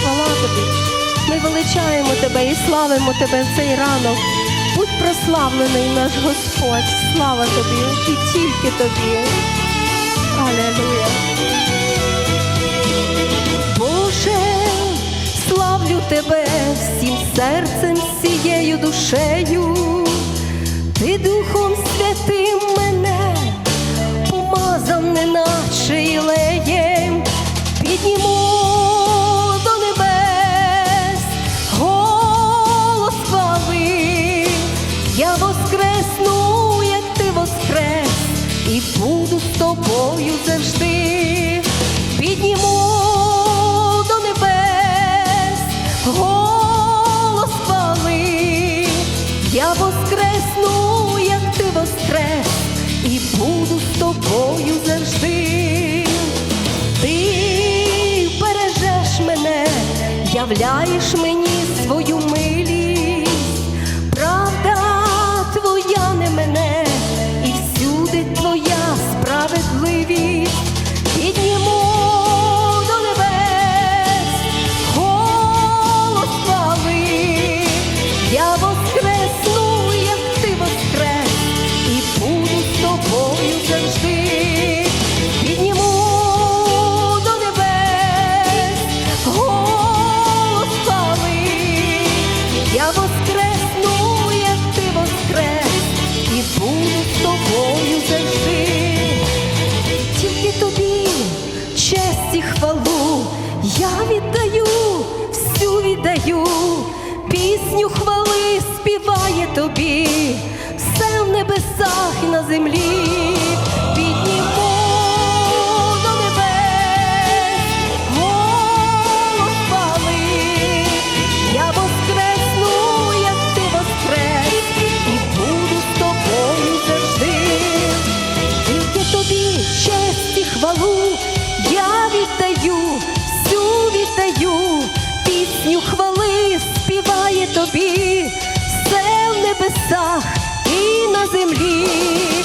хвала тобі. Ми величаємо тебе і славимо тебе в цей ранок. Будь прославлений наш Господь. Слава тобі і тільки тобі. Алілуя. Боже, славлю тебе всім серцем, всією душею. Ти Духом буду з тобою завжди, підніму до небес, голос хвали, я воскресну, як ти воскрес, і буду з тобою завжди. Ти бережеш мене, являєш мені свою милість, TV. Пісню хвали співає тобі, все в небесах і на землі. Хвалу я віддаю, всю віддаю, пісню співає тобі, все в небесах і на землі.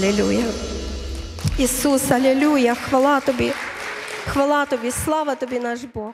Алілуя. Ісус, алілюя, хвала тобі, хвала тобі, слава тобі, наш Бог.